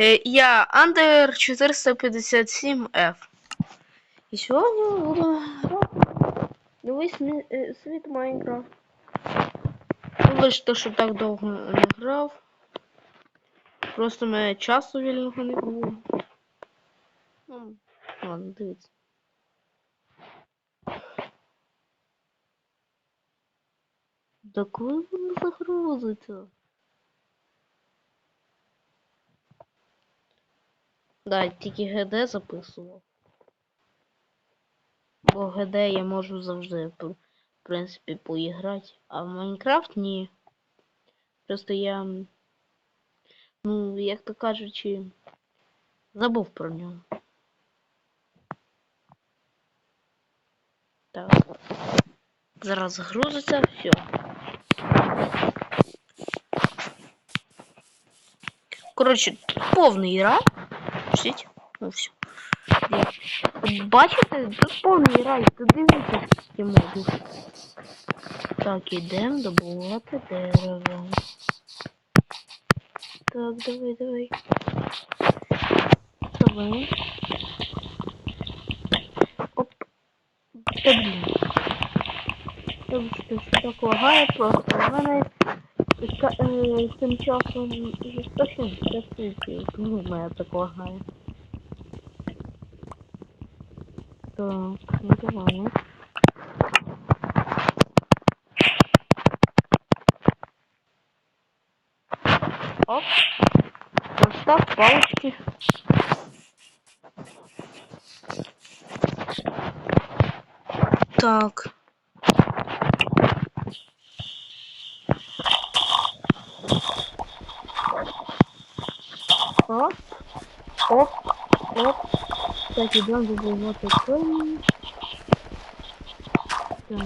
Е, Я Андер 457F. І сьогодні будемо грати новий е, світ Майнкрафт. Вибачте, що так довго не грав. Просто мене часу вільного не було. Ну, ладно, дивіться. Да коли воно загрузиться? Да, тільки ГД записував. Бо ГД я можу завжди, в принципі, поіграти. А в Майнкрафт ні. Просто я. Ну, як то кажучи, забув про нього. Так. Зараз загрузиться, все. Коротше, повний рай. Пустіть. Ну все. Бачите, тут повний рай, тут дивіться скільки мобів. Так, ідемо добувати дерево. Так, давай, давай. Давай. Оп. Та блін. Що так лагає просто. Е, тим часом жорстокий дефіцит. Ну, мене так. Ну давай. Оп. Поставь палочки. Так. Оп. Оп. Оп. Так, идем добывать камень. Так.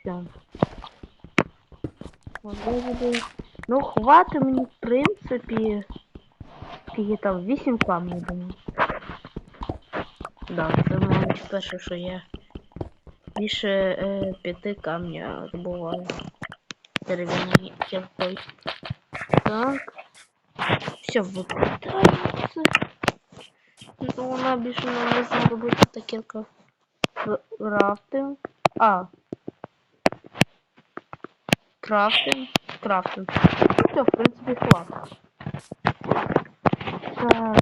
Все. Вот виведу. Ну, хватить мені, в принципі. Скільки там? 8 камнів, думаю. Да, це мабуть перше, що я більше е, п'яти камня добуваю. Дерев'яний кіркой. Так. Все виплітається. Ну, вона більше не знадобиться та кірка. Крафтинг. А. Крафтинг. Крафтинг. Все, в принципі, хватит. Так.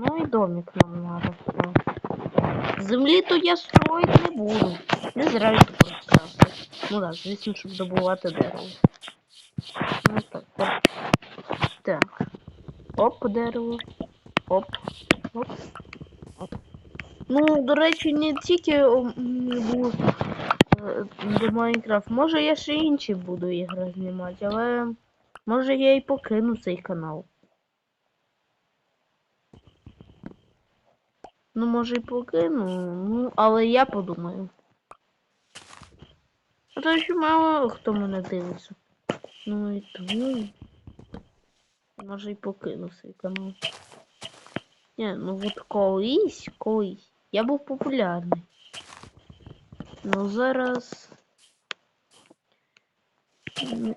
Ну і домик нам. Все. Землі то я строїть не буду. Не зря я тут крафти. Ну да, звісно, щоб добувати дерево. Ну так, так. Так. Оп, дерево. Оп. Ну, до речі, не тільки е, до Майнкрафт. Може я ще інші буду ігри знімати, але може я і покину цей канал. Ну, може і покину, ну, але я подумаю. А то ще мало хто мене дивиться. Ну і тому. Може і покину цей канал. Ні, ну от колись, колись. Я був популярний. Ну зараз.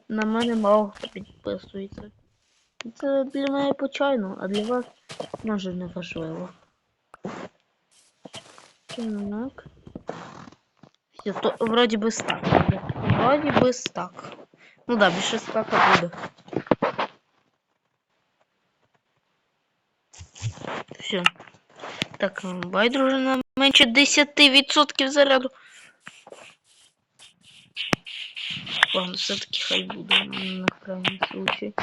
На мене мало хто підписується. Це для мене почайно, а для вас може не важливо. Так. Все, то вроді би стак. Вроді би стак. Ну да, більше стака буде. Все. Так, байдуже нам менше 10% заряду. Ладно, все-таки хай буде на крайній случай.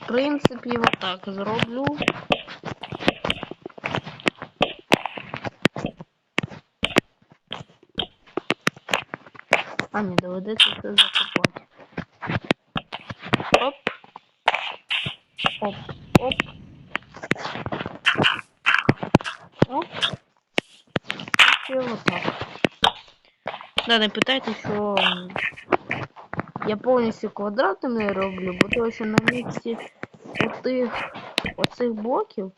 В принципі, вот так зроблю. А, не доведеться це закопати. Оп. Оп, оп. Оп. І отак. Да, не питайте, що я повністю квадратом не роблю, бо тому що на місці отих оцих блоків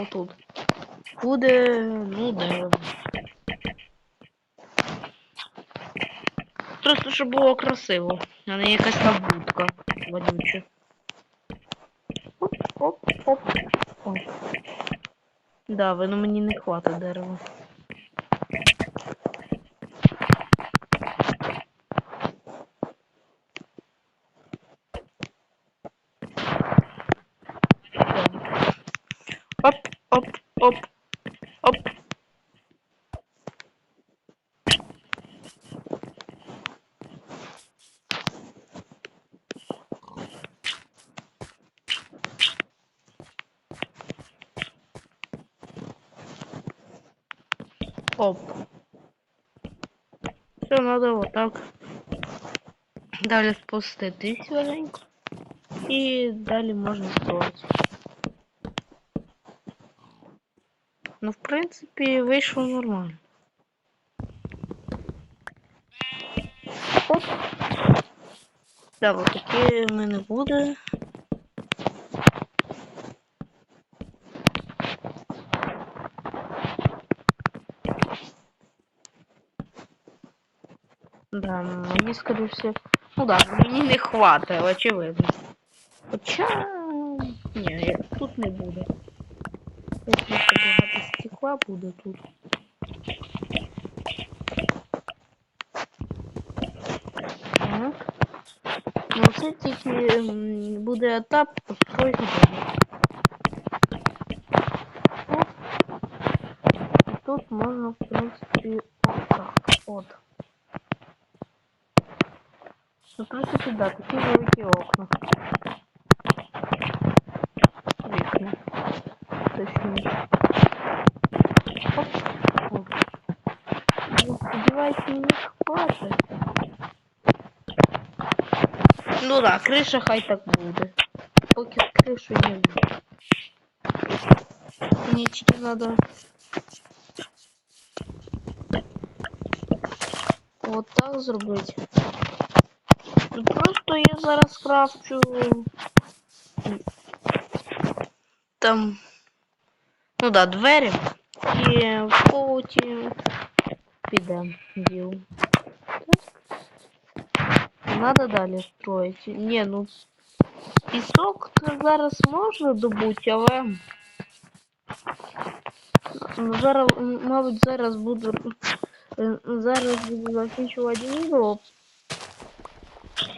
отут буде, ну, дерево. Просто щоб було красиво, а не якась там будка вонюча. Оп, оп, оп, оп. Да, воно мені не хватить дерева. Оп, оп, оп, оп. Все надо вот так. Далі спуститись маленько. І далі можна строить. Ну, в принципі, вийшло нормально. Оп. Да, вот такі в мене буде. Да, мені скоріше всього. Ну да, мені не хватає, очевидно. Хоча. Ні, я- тут не буде. Якщо багато стекла буде тут. Так. Ну це тільки м, буде етап постройки дому. Оп. І тут можна, в принципі, отак. От. Ну, в принципі, да, такі великі окна. Вікна. Точніше. Ну, сподіваюсь, мені хватить. Ну да, криша хай так буде. Поки кришу не буде. Мені тільки надо вот так зробити. Ну, Просто я зараз крафчу там, ну да, двері і потім підемо діло. Надо далі строїти. Ні, ну пісок це зараз можна добути, але ну, зараз, м, мабуть, зараз буду е, зараз буду закінчувати відео.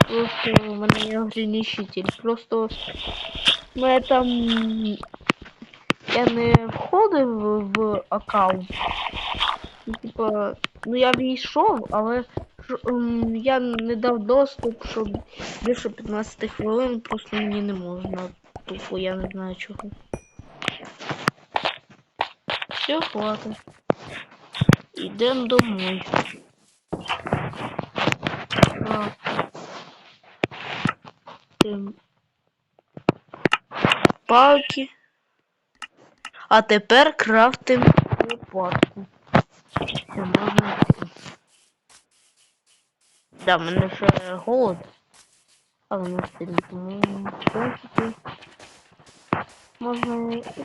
Просто у мене є ограничитель. Просто у мене там я не входив в аккаунт. Типа, ну я війшов, але ем, я не дав доступ, щоб більше 15 хвилин просто мені не можна. Тупо я не знаю чого. Все, хватить. Ідем домой. Палки. А тепер крафтим лопатку. Все, можна. Да, в мене ще голод. Але не сильно, тому принципі можна і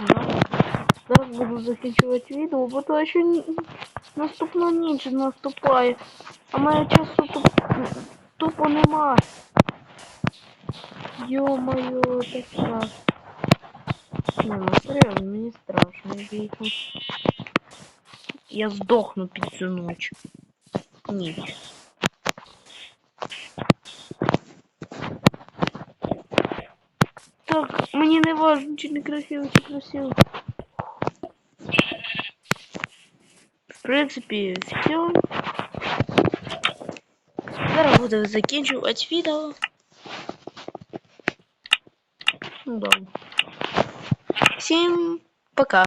ну, зараз буду закінчувати відео, бо то ще наступна ніч наступає. А мене часу туп... тупо нема. Ё-моё, так страшно. Ну серйозно, мені страшно бігати. Я здохну під цю ніч. Ніч. Так, мені не важно, чи не красиво, чи красиво. принципі, все. Зараз буду закінчувати відео. Ну да. Всім пока.